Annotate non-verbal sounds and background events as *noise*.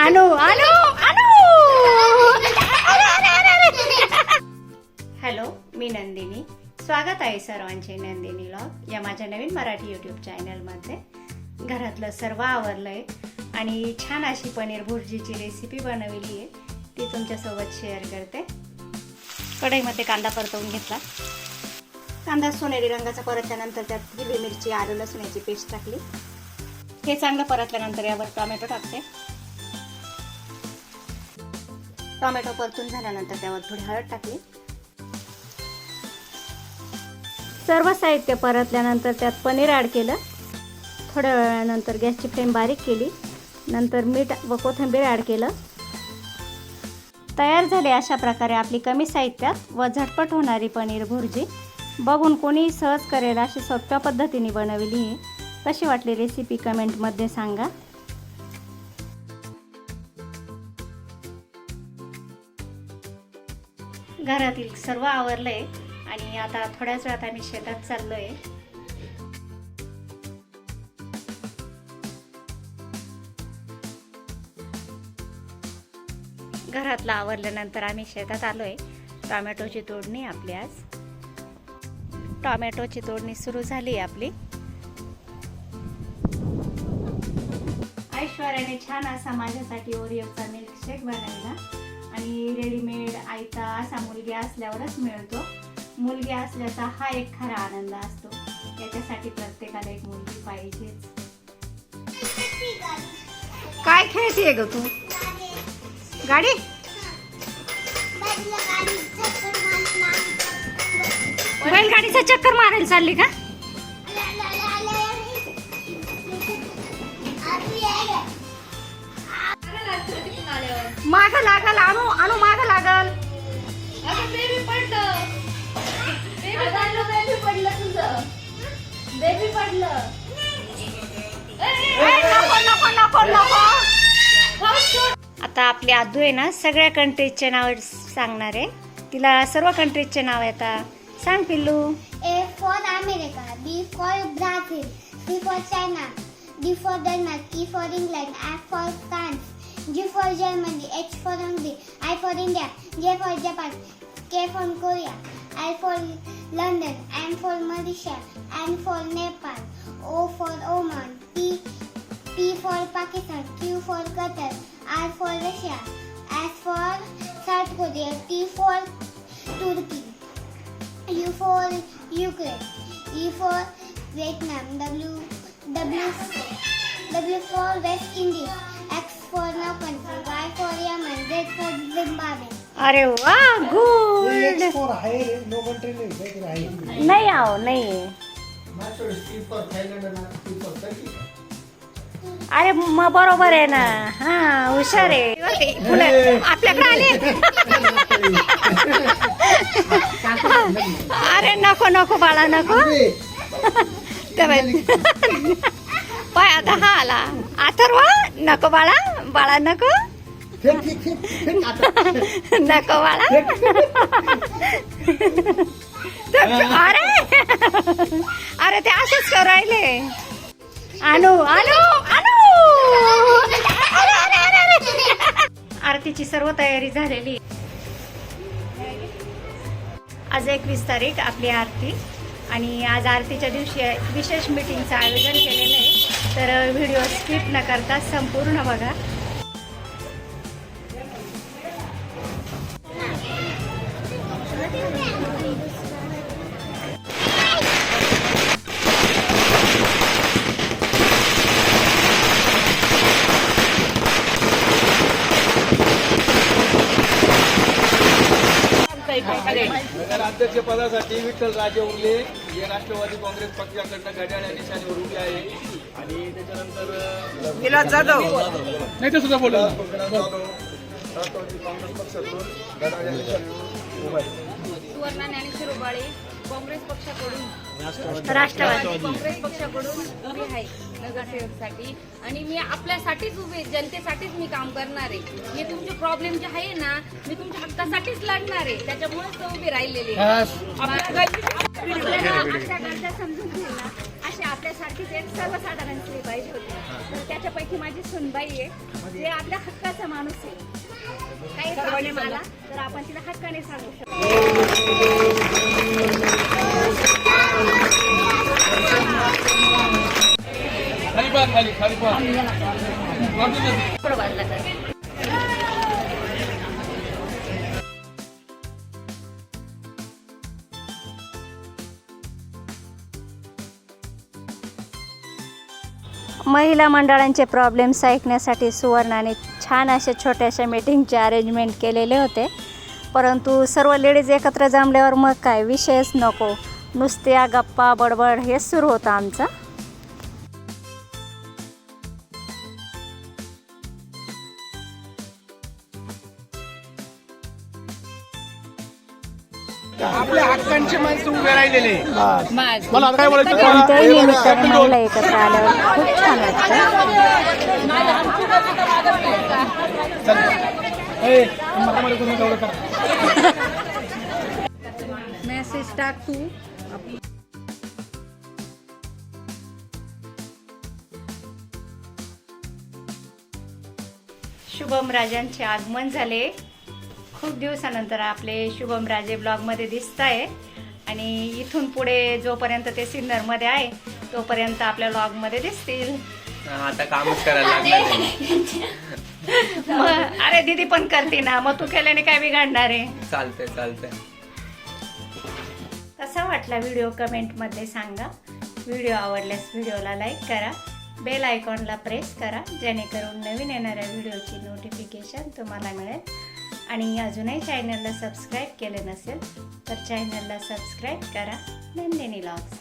आणू आणू आणू हॅलो मी नंदिनी. स्वागत आहे सर्वांचे नंदिनी लॉग या माझ्या नवीन मराठी यूट्यूब चॅनलमध्ये घरातलं सर्व आवरलंय आणि छान अशी पनीर भुर्जीची रेसिपी बनवली आहे. ती तुमच्यासोबत शेअर करते. कढईमध्ये कांदा परतवून घेतला. कांदा सोनेरी रंगाचा परतल्यानंतर त्यात हिरवी मिरची आलू लसणाची पेस्ट टाकली. हे चांगलं परतल्यानंतर यावर टोमॅटो टाकते. टोमॅटो परतून झाल्यानंतर त्यावर थोडी हळद टाकली. सर्व साहित्य परतल्यानंतर त्यात पनीर ॲड केलं. थोड्या वेळानंतर गॅसची फ्लेम बारीक केली. नंतर मीठ व कोथिंबीर ॲड केलं. तयार झाले अशा प्रकारे आपली कमी साहित्यात व झटपट होणारी पनीर भुर्जी. बघून कोणी सहज करेल अशी सोप्या पद्धतीने बनवली. आहे कशी वाटली रेसिपी कमेंटमध्ये सांगा. घरातील सर्व आवरलंय आणि आता थोड्याच वेळात आम्ही शेतात चाललोय. घरातलं आवरल्यानंतर आम्ही शेतात आलोय. टोमॅटोची तोडणी आपली आज. टोमॅटोची तोडणी सुरू झाली आहे आपली. ऐश्वर्याने छान असा माझ्यासाठी ओरिओचा मिल्कशेक बनवला. आणि रेडीमेड आयता असा मुलगी असल्यावरच मिळतो. मुलगी असल्याचा हा एक खरा आनंद असतो. त्याच्यासाठी प्रत्येकाला एक मुलगी पाहिजेच. काय खेळतीये ग तू? गाडी? बैलगाडीचा चक्कर मारायला चालली का? माग लागल आणू आणू माग लागल. ए, नको नको नको नको. आता आपली आदू आहे ना सगळ्या कंट्रीजचे नाव सांगणार आहे. तिला सर्व कंट्रीजचे नाव येतात सांग पिल्लू. A for America, B for Brazil, C for China, D for Denmark, E for England, F for France, G for Germany, H for Hungary, I for India, J for Japan, K for Korea, L for London, M for Malaysia, N for Nepal, O for Oman, P P for Pakistan, Q for Qatar, R for Russia, S for South Korea, T for Turkey. U for Ukraine, E for Vietnam, W W W for West Indies, अरे वा good नाही आहे. नाही अरे मग बरोबर आहे ना. हा हुशार आहे. आपल्याकडे आले. अरे नको नको बाळा नको. *laughs* पाय आता हा आला. अथर्व नको बाळा. बाळा नको? नको बाळा. अरे! अरे ते असंच कर राहिले. आणू आणू आणू अरे, अरे, अरे, अरे. आरतीची सर्व तयारी झालेली. आज एकवीस तारीख आपली आरती. आणि आज आरतीच्या दिवशी विशेष मीटिंगचं आयोजन केलेलं आहे. तर व्हिडिओ स्किप न करता संपूर्ण बघा. नगराध्यक्ष पदासाठी विठ्ठल राजे उरले. हे राष्ट्रवादी काँग्रेस पक्षाकडनं घड्याळ या निशाणीवर उभे आहे. आणि त्याच्यानंतर विलास जाधव. नाही ते सुद्धा बोलू राष्ट्रवादी काँग्रेस पक्षातून घड्याळ या निशाणीवर उभा आहे. सुवर्णा ज्ञानेश्वर उबाळे काँग्रेस पक्षाकडून. राष्ट्रवादी काँग्रेस पक्षाकडून उभी आहे. नगरसेवकसाठी आणि मी आपल्यासाठीच उभी जनतेसाठीच मी काम करणार आहे. मी तुमचे प्रॉब्लेम जे आहे ना मी तुमच्या हक्कासाठीच लढणार आहे. त्याच्यामुळेच तो उभी राहिलेली समजून अशा अशी आपल्यासारखीच एक सर्वसाधारण स्त्री पाहिजे होती. तर त्याच्यापैकी माझी सुनबाई आहे जे आपल्या हक्काचा माणूस आहे. काही प्रॉब्लेम आला तर आपण तिला हक्काने सांगू शकतो. महिला मंडळांचे प्रॉब्लेम्स ऐकण्यासाठी सुवर्णाने छान अशा छोट्याशा मीटिंगचे अरेंजमेंट केलेले होते. परंतु सर्व लेडीज एकत्र जमल्यावर मग काय? विषयच नको. नुसत्या गप्पा बडबड हेच सुरू होतं आमचं. आपल्या हक्कांचे माणसं उभे राहिलेले. मला काय बोलायचं? कोणत्याही निमित्ताने महिला एकत्र आल्यावर खूप छान वाटतं. मेसेज टाक तू. शुभम राजांचे आगमन झाले. खूप दिवसानंतर आपले शुभम राजे ब्लॉगमध्ये दिसत आहे आणि इथून पुढे जोपर्यंत ते सिन्नरमध्ये आहे तोपर्यंत आपल्या ब्लॉगमध्ये दिसतील. आता कामच करायला अरे. दीदी पण करते ना मग तू केल्याने काय बिघडणार आहे? चालतंय चालतंय. कसा वाटला व्हिडिओ कमेंटमध्ये सांगा. व्हिडिओ आवडल्यास व्हिडिओला लाईक करा. बेल आयकॉनला प्रेस करा. जेणेकरून नवीन येणाऱ्या व्हिडिओची नोटिफिकेशन तुम्हाला मिळेल. आणि अजूनही चॅनलला सबस्क्राईब केले नसेल तर चॅनलला सबस्क्राईब करा. नंदिनी लॉग्स